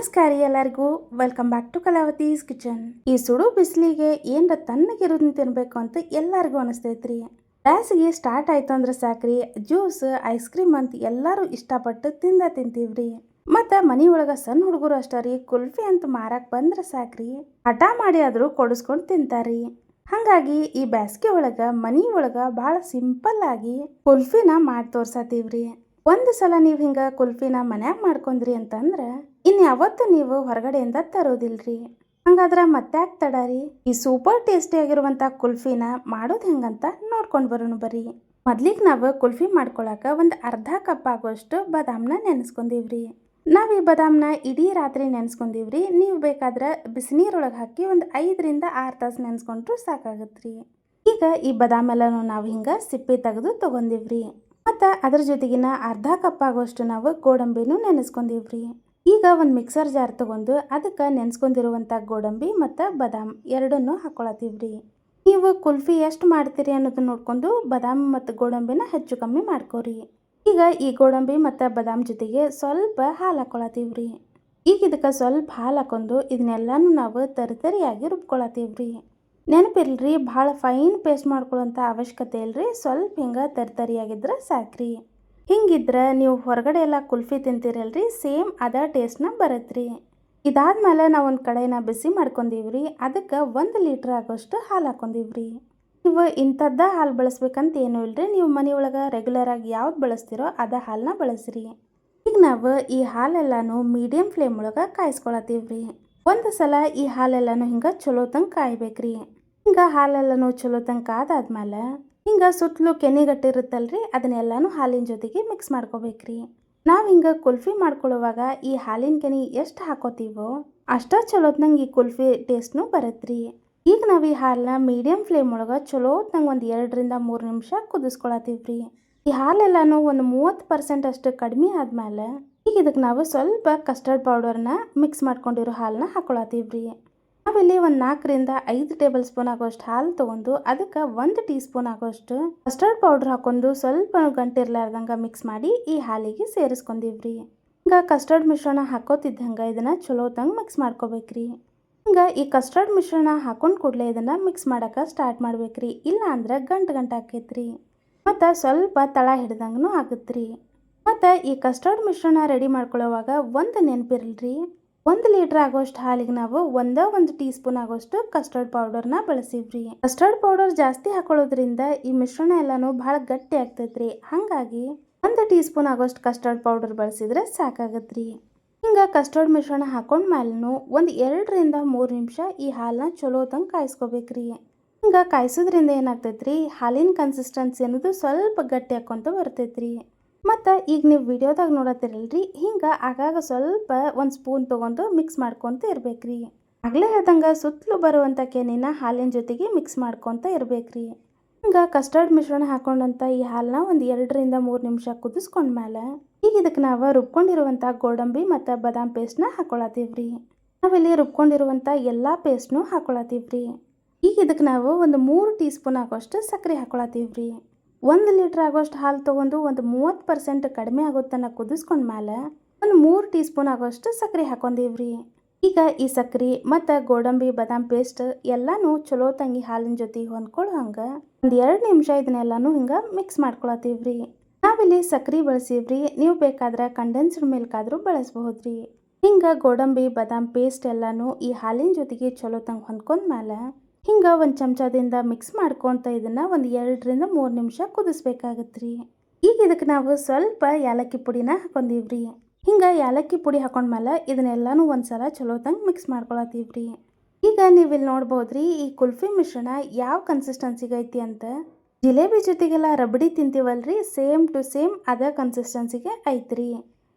ನಮಸ್ಕಾರ ಎಲ್ಲರಿಗೂ. Welcome back to Kalavati's kitchen ಈ ಸುಡು ಬಿಸಿಲಿಗೆ ಏನರ ತಣ್ಣಗಿರೋದನ್ನ ತಿನ್ಬೇಕು ಅಂತ ಎಲ್ಲರಿಗೂ ಅನಿಸ್ತೈತ್ರಿ. ಬ್ಯಾಸಿಗೆ ಸ್ಟಾರ್ಟ್ ಆಯ್ತು ಅಂದ್ರೆ ಸಾಕ್ರಿ. ಜ್ಯೂಸ್ ಐಸ್ ಕ್ರೀಮ್ ಅಂತ ಎಲ್ಲರೂ ಇಷ್ಟಪಟ್ಟು ತಿಂದ ತಿಂತೀವ್ರಿ. ಮತ್ತು ಮನಿ ಒಳಗೆ ಸಣ್ಣ ಹುಡುಗರು ಅಷ್ಟೇ ರೀ ಕುಲ್ಫಿ ಅಂತ ಮಾರಕ್ ಬಂದ್ರೆ ಸಾಕ್ರಿ. ಹಠ ಮಾಡಿ ಆದರೂ ಕೊಡಿಸ್ಕೊಂಡು ತಿಂತಾರಿ. ಹಾಗಾಗಿ ಈ ಬ್ಯಾಸಿಗೆ ಒಳಗೆ, ಮನಿ ಒಳಗೆ ಭಾಳ ಸಿಂಪಲ್ ಆಗಿ ಕುಲ್ಫಿನ ಮಾಡಿ ತೋರ್ಸತೀವ್ರಿ. ಒಂದು ಸಲ ನೀವು ಹಿಂಗೆ ಕುಲ್ಫಿನ ಮನ್ಯಾಗ ಮಾಡ್ಕೊಂಡ್ರಿ ಅಂತಂದ್ರೆ ಇನ್ನು ನೀವು ಹೊರಗಡೆಯಿಂದ ತರೋದಿಲ್ರಿ? ಹಂಗಾದ್ರೆ ಮತ್ತೆ ತಡ ರೀ ಈ ಸೂಪರ್ ಟೇಸ್ಟಿ ಆಗಿರುವಂಥ ಕುಲ್ಫಿನ ಮಾಡೋದು ಹೆಂಗಂತ ನೋಡ್ಕೊಂಡು ಬರೋಣ ಬರ್ರಿ. ಮೊದ್ಲಿಗೆ ನಾವು ಕುಲ್ಫಿ ಮಾಡ್ಕೊಳಕ ಒಂದು ಅರ್ಧ ಕಪ್ ಆಗೋಷ್ಟು ಬಾದಾಮ್ನ ನೆನೆಸ್ಕೊಂಡೀವ್ರಿ ನಾವು ಈ ಬಾದಾಮ್ನ ಇಡೀ ರಾತ್ರಿ ನೆನೆಸ್ಕೊಂಡೀವ್ರಿ ನೀವು ಬೇಕಾದ್ರೆ ಬಿಸಿನೀರೊಳಗೆ ಹಾಕಿ ಒಂದು ಐದರಿಂದ ಆರು ತಾಸು ನೆನೆಸ್ಕೊಂಡ್ರು ಸಾಕಾಗತ್ರಿ. ಈಗ ಈ ಬಾದಾಮೆಲ್ಲನೂ ನಾವು ಹಿಂಗೆ ಸಿಪ್ಪೆ ತೆಗೆದು ತೊಗೊಂಡಿವ್ರಿ ಮತ್ತು ಅದ್ರ ಜೊತೆಗಿನ ಅರ್ಧ ಕಪ್ ಆಗೋಷ್ಟು ನಾವು ಗೋಡಂಬಿನೂ ನೆನೆಸ್ಕೊಂಡೀವ್ರಿ ಈಗ ಒಂದು ಮಿಕ್ಸರ್ ಜಾರ್ ತಗೊಂಡು ಅದಕ್ಕೆ ನೆನೆಸ್ಕೊಂಡಿರುವಂಥ ಗೋಡಂಬಿ ಮತ್ತು ಬಾದಾಮ್ ಎರಡನ್ನೂ ಹಾಕೊಳತ್ತೀವ್ರಿ ನೀವು ಕುಲ್ಫಿ ಎಷ್ಟು ಮಾಡ್ತೀರಿ ಅನ್ನೋದನ್ನ ನೋಡ್ಕೊಂಡು ಬಾದಾಮ್ ಮತ್ತು ಗೋಡಂಬಿನ ಹೆಚ್ಚು ಕಮ್ಮಿ ಮಾಡ್ಕೋರಿ. ಈಗ ಈ ಗೋಡಂಬಿ ಮತ್ತು ಬಾದಾಮ್ ಜೊತೆಗೆ ಸ್ವಲ್ಪ ಹಾಲು ಹಾಕೊಳತ್ತೀವ್ರಿ ಈಗ ಇದಕ್ಕೆ ಸ್ವಲ್ಪ ಹಾಲು ಹಾಕೊಂಡು ಇದನ್ನೆಲ್ಲನೂ ನಾವು ತರಿತರಿಯಾಗಿ ರುಬ್ಕೊಳತ್ತೀವ್ರಿ ನೆನಪಿಲ್ರಿ ಭಾಳ ಫೈನ್ ಪೇಸ್ಟ್ ಮಾಡ್ಕೊಳ್ಳೋಂಥ ಅವಶ್ಯಕತೆ ಇಲ್ಲರಿ ಸ್ವಲ್ಪ ಹಿಂಗೆ ತರಿತರಿಯಾಗಿದ್ರೆ ಸಾಕ್ರಿ. ಹಿಂಗಿದ್ರೆ ನೀವು ಹೊರಗಡೆ ಎಲ್ಲ ಕುಲ್ಫಿ ತಿಂತೀರಲ್ರಿ? ಸೇಮ್ ಅದ ಟೇಸ್ಟ್ನ ಬರತ್ರಿ. ಇದಾದ್ಮೇಲೆ ನಾವು ಒಂದು ಕಡೆನ ಬಿಸಿ ಮಾಡ್ಕೊಂಡೀವ್ರಿ. ಅದಕ್ಕೆ ಒಂದು ಲೀಟ್ರ್ ಆಗೋಷ್ಟು ಹಾಲು ಹಾಕೊಂಡಿವ್ರಿ. ನೀವು ಇಂಥದ್ದ ಹಾಲು ಬಳಸ್ಬೇಕಂತ ಏನೂ ಇಲ್ಲರಿ ನೀವು ಮನೆಯೊಳಗೆ ರೆಗ್ಯುಲರ್ ಆಗಿ ಯಾವ್ದು ಬಳಸ್ತೀರೋ ಅದ ಹಾಲನ್ನ ಬಳಸ್ರಿ. ಈಗ ನಾವು ಈ ಹಾಲೆಲ್ಲಾನು ಮೀಡಿಯಂ ಫ್ಲೇಮ್ ಒಳಗೆ ಕಾಯಿಸ್ಕೊಳತ್ತೀವ್ರಿ. ಒಂದು ಸಲ ಈ ಹಾಲೆಲ್ಲಾನು ಹಿಂಗೆ ಚಲೋ ತಂಗ ಕಾಯ್ಬೇಕ್ರಿ. ಹಿಂಗೆ ಹಾಲೆಲ್ಲನೂ ಚಲೋ ತಂಗ ಕಾದಾದ್ಮೇಲೆ ಹಿಂಗೆ ಸುತ್ತಲೂ ಕೆನೆಗಟ್ಟಿರುತ್ತಲ್ರಿ, ಅದನ್ನೆಲ್ಲನೂ ಹಾಲಿನ ಜೊತೆಗೆ ಮಿಕ್ಸ್ ಮಾಡ್ಕೋಬೇಕ್ರಿ. ನಾವು ಹಿಂಗೆ ಕುಲ್ಫಿ ಮಾಡ್ಕೊಳ್ಳುವಾಗ ಈ ಹಾಲಿನ ಕೆನೆ ಎಷ್ಟು ಹಾಕೋತೀವೋ ಅಷ್ಟ ಚಲೋತ್ನಂಗೆ ಈ ಕುಲ್ಫಿ ಟೇಸ್ಟ್ನು ಬರತ್ರಿ. ಈಗ ನಾವು ಈ ಹಾಲನ್ನ ಮೀಡಿಯಮ್ ಫ್ಲೇಮ್ ಒಳಗೆ ಚಲೋತ್ನಂಗೆ ಒಂದು ಎರಡರಿಂದ ಮೂರು ನಿಮಿಷ ಕುದಿಸ್ಕೊಳತ್ತೀವ್ರಿ. ಈ ಹಾಲೆಲ್ಲಾನು ಒಂದು ಮೂವತ್ತು ಪರ್ಸೆಂಟ್ ಅಷ್ಟು ಕಡಿಮೆ ಆದಮೇಲೆ ಈಗ ಇದಕ್ಕೆ ನಾವು ಸ್ವಲ್ಪ ಕಸ್ಟರ್ಡ್ ಪೌಡರ್ನ ಮಿಕ್ಸ್ ಮಾಡ್ಕೊಂಡಿರೋ ಹಾಲನ್ನ ಹಾಕೊಳತ್ತೀವ್ರಿ. ನಾವಿಲ್ಲಿ ಒಂದು ನಾಲ್ಕರಿಂದ ಐದು ಟೇಬಲ್ ಸ್ಪೂನ್ ಆಗೋಷ್ಟು ಹಾಲು ತೊಗೊಂಡು ಅದಕ್ಕೆ ಒಂದು ಟೀ ಸ್ಪೂನ್ ಆಗೋಷ್ಟು ಕಸ್ಟರ್ಡ್ ಪೌಡರ್ ಹಾಕೊಂಡು ಸ್ವಲ್ಪ ಗಂಟಿರ್ಲಾರ್ದಂಗೆ ಮಿಕ್ಸ್ ಮಾಡಿ ಈ ಹಾಲಿಗೆ ಸೇರಿಸ್ಕೊಂಡಿವ್ರಿ. ಹಿಂಗೆ ಕಸ್ಟರ್ಡ್ ಮಿಶ್ರಣ ಹಾಕೋತಿದ್ದಂಗೆ ಇದನ್ನು ಚಲೋತಂಗೆ ಮಿಕ್ಸ್ ಮಾಡ್ಕೋಬೇಕ್ರಿ. ಹಿಂಗೆ ಈ ಕಸ್ಟರ್ಡ್ ಮಿಶ್ರಣ ಹಾಕೊಂಡು ಕೂಡಲೇ ಇದನ್ನು ಮಿಕ್ಸ್ ಮಾಡೋಕೆ ಸ್ಟಾರ್ಟ್ ಮಾಡ್ಬೇಕ್ರಿ. ಇಲ್ಲ ಅಂದ್ರೆ ಗಂಟು ಗಂಟು ಆಕೈತ್ರಿ. ಮತ್ತು ಸ್ವಲ್ಪ ತಳ ಹಿಡ್ದಂಗೂ ರೀ ಮತ್ತು ಈ ಕಸ್ಟರ್ಡ್ ಮಿಶ್ರಣ ರೆಡಿ ಮಾಡ್ಕೊಳ್ಳೋವಾಗ ಒಂದು ನೆನಪಿರಲ್ರಿ. ಒಂದು ಲೀಟ್ರ್ ಆಗೋಷ್ಟು ಹಾಲಿಗೆ ನಾವು ಒಂದ ಒಂದು ಟೀ ಸ್ಪೂನ್ ಆಗೋಷ್ಟು ಕಸ್ಟರ್ಡ್ ಪೌಡರ್ನ ಬಳಸಿವ್ರಿ. ಕಸ್ಟರ್ಡ್ ಪೌಡರ್ ಜಾಸ್ತಿ ಹಾಕೊಳ್ಳೋದ್ರಿಂದ ಈ ಮಿಶ್ರಣ ಎಲ್ಲಾನು ಭಾಳ ಗಟ್ಟಿ ಆಗ್ತೈತ್ರಿ ಹಾಗಾಗಿ ಒಂದು ಟೀ ಸ್ಪೂನ್ ಆಗೋಷ್ಟು ಕಸ್ಟರ್ಡ್ ಪೌಡರ್ ಬಳಸಿದ್ರೆ ಸಾಕಾಗತ್ರಿ. ಹಿಂಗೆ ಕಸ್ಟರ್ಡ್ ಮಿಶ್ರಣ ಹಾಕೊಂಡ್ ಮೇಲೂ ಒಂದು ಎರಡರಿಂದ ಮೂರು ನಿಮಿಷ ಈ ಹಾಲನ್ನ ಚಲೋ ತಂಗೆ ಕಾಯಿಸ್ಕೋಬೇಕ್ರಿ. ಹಿಂಗೆ ಕಾಯಿಸೋದ್ರಿಂದ ಏನಾಗ್ತೈತ್ರಿ? ಹಾಲಿನ ಕನ್ಸಿಸ್ಟೆನ್ಸಿ ಅನ್ನೋದು ಸ್ವಲ್ಪ ಗಟ್ಟಿ ಹಾಕೊಂತ ಬರ್ತೈತ್ರಿ. ಮತ್ತು ಈಗ ನೀವು ವಿಡಿಯೋದಾಗ ನೋಡತ್ತಿರಲ್ರಿ, ಹಿಂಗೆ ಆಗಾಗ ಸ್ವಲ್ಪ ಒಂದು ಸ್ಪೂನ್ ತೊಗೊಂಡು ಮಿಕ್ಸ್ ಮಾಡ್ಕೊತ ಇರ್ಬೇಕ್ರಿ. ಆಗಲೇ ಹೇಳ್ದಂಗೆ ಸುತ್ತಲೂ ಬರುವಂಥ ಕೆನಿನ ಹಾಲಿನ ಜೊತೆಗೆ ಮಿಕ್ಸ್ ಮಾಡ್ಕೊತ ಇರ್ಬೇಕ್ರಿ. ಹಿಂಗೆ ಕಸ್ಟರ್ಡ್ ಮಿಶ್ರಣ ಹಾಕೊಂಡಂಥ ಈ ಹಾಲನ್ನ ಒಂದು ಎರಡರಿಂದ ಮೂರು ನಿಮಿಷ ಕುದಿಸ್ಕೊಂಡ್ಮೇಲೆ ಈಗ ಇದಕ್ಕೆ ನಾವು ರುಬ್ಕೊಂಡಿರುವಂಥ ಗೋಡಂಬಿ ಮತ್ತು ಬಾದಾಮ್ ಪೇಸ್ಟ್ನ ಹಾಕೊಳತ್ತೀವ್ರಿ. ನಾವಿಲ್ಲಿ ರುಬ್ಕೊಂಡಿರುವಂಥ ಎಲ್ಲ ಪೇಸ್ಟ್ನು ಹಾಕೊಳತ್ತೀವ್ರಿ. ಈಗ ಇದಕ್ಕೆ ನಾವು ಒಂದು ಮೂರು ಟೀ ಸ್ಪೂನ್ ಆಗೋಷ್ಟು ಸಕ್ಕರೆ ಹಾಕೊಳತ್ತೀವ್ರಿ. ಒಂದು ಲೀಟ್ರ್ ಆಗೋಷ್ಟು ಹಾಲು ತೊಗೊಂಡು ಒಂದು ಮೂವತ್ತು ಪರ್ಸೆಂಟ್ ಕಡಿಮೆ ಆಗೋತನ ಕುದಿಸ್ಕೊಂಡ್ಮೇಲೆ ಒಂದು ಮೂರು ಟೀ ಸ್ಪೂನ್ ಆಗೋಷ್ಟು ಸಕ್ಕರೆ ಹಾಕೊಂಡೀವ್ರಿ. ಈಗ ಈ ಸಕ್ಕರೆ ಮತ್ತು ಗೋಡಂಬಿ, ಬಾದಾಮ್ ಪೇಸ್ಟ್ ಎಲ್ಲನೂ ಚಲೋ ತಂಗಿ ಹಾಲಿನ ಜೊತೆ ಹೊಂದ್ಕೊಳ್ಳೋ ಹಂಗೆ ಒಂದು ಎರಡು ನಿಮಿಷ ಇದನ್ನೆಲ್ಲನೂ ಹಿಂಗೆ ಮಿಕ್ಸ್ ಮಾಡ್ಕೊಳತ್ತೀವ್ರಿ ನಾವಿಲ್ಲಿ ಸಕ್ಕರೆ ಬಳಸೀವ್ರಿ, ನೀವು ಬೇಕಾದ್ರೆ ಕಂಡೆನ್ಸ್ಡ್ ಮಿಲ್ಕ್ ಆದರೂ ಬಳಸ್ಬಹುದ್ರಿ. ಹಿಂಗೆ ಗೋಡಂಬಿ, ಬಾದಾಮ್ ಪೇಸ್ಟ್ ಎಲ್ಲನೂ ಈ ಹಾಲಿನ ಜೊತೆಗೆ ಚಲೋ ತಂಗೆ ಹೊಂದ್ಕೊಂಡ್ಮೇಲೆ ಹಿಂಗೆ ಒಂದು ಚಮಚದಿಂದ ಮಿಕ್ಸ್ ಮಾಡ್ಕೊತ ಇದನ್ನು ಒಂದು ಎರಡರಿಂದ ಮೂರು ನಿಮಿಷ ಕುದಿಸ್ಬೇಕಾಗತ್ತೆ ರೀ ಈಗ ಇದಕ್ಕೆ ನಾವು ಸ್ವಲ್ಪ ಏಲಕ್ಕಿ ಪುಡಿನ ಹಾಕೊಂಡಿವ್ರಿ. ಹಿಂಗೆ ಏಲಕ್ಕಿ ಪುಡಿ ಹಾಕೊಂಡ್ಮೇಲೆ ಇದನ್ನೆಲ್ಲನೂ ಒಂದು ಸಲ ಚಲೋತಂಗೆ ಮಿಕ್ಸ್ ಮಾಡ್ಕೊಳತ್ತೀವ್ರಿ. ಈಗ ನೀವು ಇಲ್ಲಿ ನೋಡ್ಬೋದ್ರಿ ಈ ಕುಲ್ಫಿ ಮಿಶ್ರಣ ಯಾವ ಕನ್ಸಿಸ್ಟೆನ್ಸಿಗೆ ಐತಿ ಅಂತ. ಜಿಲೇಬಿ ಜೊತೆಗೆಲ್ಲ ರಬಡಿ ತಿಂತೀವಲ್ರಿ, ಸೇಮ್ ಟು ಸೇಮ್ ಅದೇ ಕನ್ಸಿಸ್ಟೆನ್ಸಿಗೆ ಐತ್ರಿ.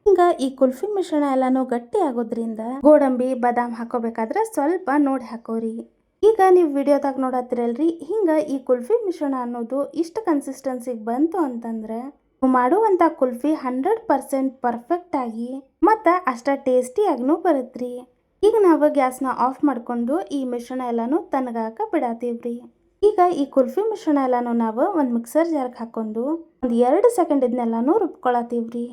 ಹಿಂಗೆ ಈ ಕುಲ್ಫಿ ಮಿಶ್ರಣ ಎಲ್ಲನೂ ಗಟ್ಟಿ ಆಗೋದ್ರಿಂದ ಗೋಡಂಬಿ, ಬಾದಾಮ್ ಹಾಕೋಬೇಕಾದ್ರೆ ಸ್ವಲ್ಪ ನೋಡಿ ಹಾಕೋರಿ. ಈಗ ನೀವು ವಿಡಿಯೋದಾಗ ನೋಡತ್ತಿರಲ್ರಿ ಹಿಂಗೆ ಈ ಕುಲ್ಫಿ ಮಿಶ್ರಣ ಅನ್ನೋದು ಇಷ್ಟು ಕನ್ಸಿಸ್ಟೆನ್ಸಿಗೆ ಬಂತು ಅಂತಂದ್ರೆ ಮಾಡುವಂಥ ಕುಲ್ಫಿ ಹಂಡ್ರೆಡ್ ಪರ್ಸೆಂಟ್ ಪರ್ಫೆಕ್ಟ್ ಆಗಿ, ಮತ್ತು ಅಷ್ಟ ಟೇಸ್ಟಿಯಾಗೂ ಬರುತ್ತೆ ಈಗ ನಾವು ಗ್ಯಾಸ್ನ ಆಫ್ ಮಾಡ್ಕೊಂಡು ಈ ಮಿಶ್ರಣ ಎಲ್ಲಾನು ತನಗಾಕ ಬಿಡಾತೀವ್ರಿ. ಈಗ ಈ ಕುಲ್ಫಿ ಮಿಶ್ರಣ ಎಲ್ಲಾನು ನಾವು ಒಂದು ಮಿಕ್ಸರ್ ಜಾರ್ಗೆ ಹಾಕೊಂಡು ಒಂದು ಎರಡು ಸೆಕೆಂಡ್ ಇದನ್ನೆಲ್ಲನೂ ರುಬ್ಕೊಳತ್ತೀವ್ರಿ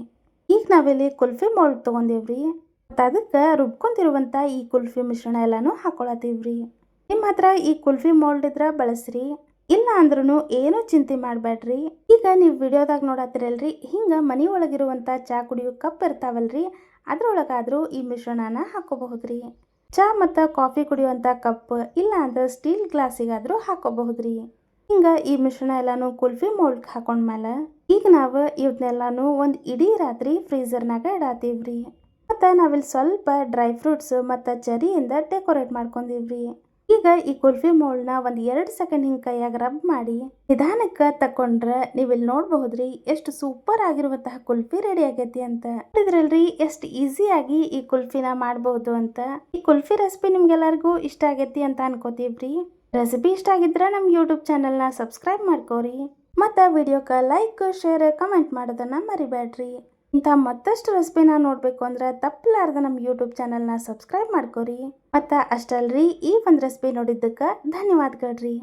ಈಗ ನಾವಿಲ್ಲಿ ಕುಲ್ಫಿ ಮೋಲ್ಡ್ ತೊಗೊಂಡೇವ್ರಿ, ಮತ್ತು ಅದಕ್ಕೆ ರುಬ್ಕೊಂತಿರುವಂಥ ಈ ಕುಲ್ಫಿ ಮಿಶ್ರಣ ಎಲ್ಲಾನು ಹಾಕೊಳತ್ತೀವ್ರಿ ನಿಮ್ಮ ಹತ್ರ ಈ ಕುಲ್ಫಿ ಮೋಲ್ಡ್ ಇದ್ರ ಬಳಸ್ರಿ, ಇಲ್ಲ ಅಂದ್ರೂ ಏನೂ ಚಿಂತೆ ಮಾಡಬೇಡ್ರಿ ಈಗ ನೀವು ವಿಡಿಯೋದಾಗ ನೋಡತ್ತಿರಲ್ರಿ ಹಿಂಗೆ ಮನೆ ಒಳಗಿರುವಂಥ ಚಹಾ ಕುಡಿಯೋ ಕಪ್ ಇರ್ತಾವಲ್ರಿ, ಅದರೊಳಗಾದರೂ ಈ ಮಿಶ್ರಣನ ಹಾಕೋಬಹುದ್ರಿ. ಚಹಾ ಮತ್ತು ಕಾಫಿ ಕುಡಿಯುವಂಥ ಕಪ್, ಇಲ್ಲ ಅಂದ್ರೆ ಸ್ಟೀಲ್ ಗ್ಲಾಸಿಗಾದರೂ ಹಾಕೋಬಹುದ್ರಿ. ಹಿಂಗೆ ಈ ಮಿಶ್ರಣ ಎಲ್ಲಾನು ಕುಲ್ಫಿ ಹಾಕೊಂಡ ಹಾಕೊಂಡ್ಮೇಲೆ ಈಗ ನಾವು ಇವನ್ನೆಲ್ಲಾನು ಒಂದು ಇಡೀ ರಾತ್ರಿ ಫ್ರೀಝರ್ನಾಗ ಇಡಾತೀವ್ರಿ ಮತ್ತು ನಾವಿಲ್ಲಿ ಸ್ವಲ್ಪ ಡ್ರೈ ಫ್ರೂಟ್ಸ್ ಮತ್ತು ಚೆರಿಯಿಂದ ಡೆಕೋರೇಟ್ ಮಾಡ್ಕೊಂಡಿವ್ರಿ ಈಗ ಈ ಕುಲ್ಫಿ ಮೋಲ್ಡ್ನ ಒಂದು ಎರಡು ಸೆಕೆಂಡ್ ಹಿಂಗೆ ಕೈಯಾಗ ರಬ್ ಮಾಡಿ ನಿಧಾನಕ್ಕೆ ತಕೊಂಡ್ರೆ ನೀವಿಲ್ಲಿ ನೋಡಬಹುದ್ರಿ ಎಷ್ಟು ಸೂಪರ್ ಆಗಿರುವಂತಹ ಕುಲ್ಫಿ ರೆಡಿ ಆಗೈತಿ ಅಂತ. ನೋಡಿದ್ರಲ್ರಿ ಎಷ್ಟು ಈಸಿಯಾಗಿ ಈ ಕುಲ್ಫಿನ ಮಾಡಬಹುದು ಅಂತ. ಈ ಕುಲ್ಫಿ ರೆಸಿಪಿ ನಿಮ್ಗೆಲ್ಲರಿಗೂ ಇಷ್ಟ ಆಗೈತಿ ಅಂತ ಅನ್ಕೋತೀವ್ರಿ. ರೆಸಿಪಿ ಇಷ್ಟ ಆಗಿದ್ರೆ ನಮ್ಮ ಯೂಟ್ಯೂಬ್ ಚಾನಲ್ನ ಸಬ್ಸ್ಕ್ರೈಬ್ ಮಾಡ್ಕೋರಿ. ಮತ್ತು ವಿಡಿಯೋಕ್ಕೆ ಲೈಕ್, ಶೇರ್, ಕಮೆಂಟ್ ಮಾಡೋದನ್ನು ಮರಿಬೇಡ್ರಿ ಇಂಥ ಮತ್ತಷ್ಟು ರೆಸಿಪಿನ ನೋಡಬೇಕು ಅಂದ್ರೆ ತಪ್ಪಲಾರ್ದ ನಮ್ಮ ಯೂಟ್ಯೂಬ್ ಚಾನಲ್ನ ಸಬ್ಸ್ಕ್ರೈಬ್ ಮಾಡ್ಕೊರಿ. ಮತ್ತು ಅಷ್ಟಲ್ರಿ ಈ ಒಂದು ರೆಸಿಪಿ ನೋಡಿದ್ದಕ್ಕೆ ಧನ್ಯವಾದಗಳ್ರಿ.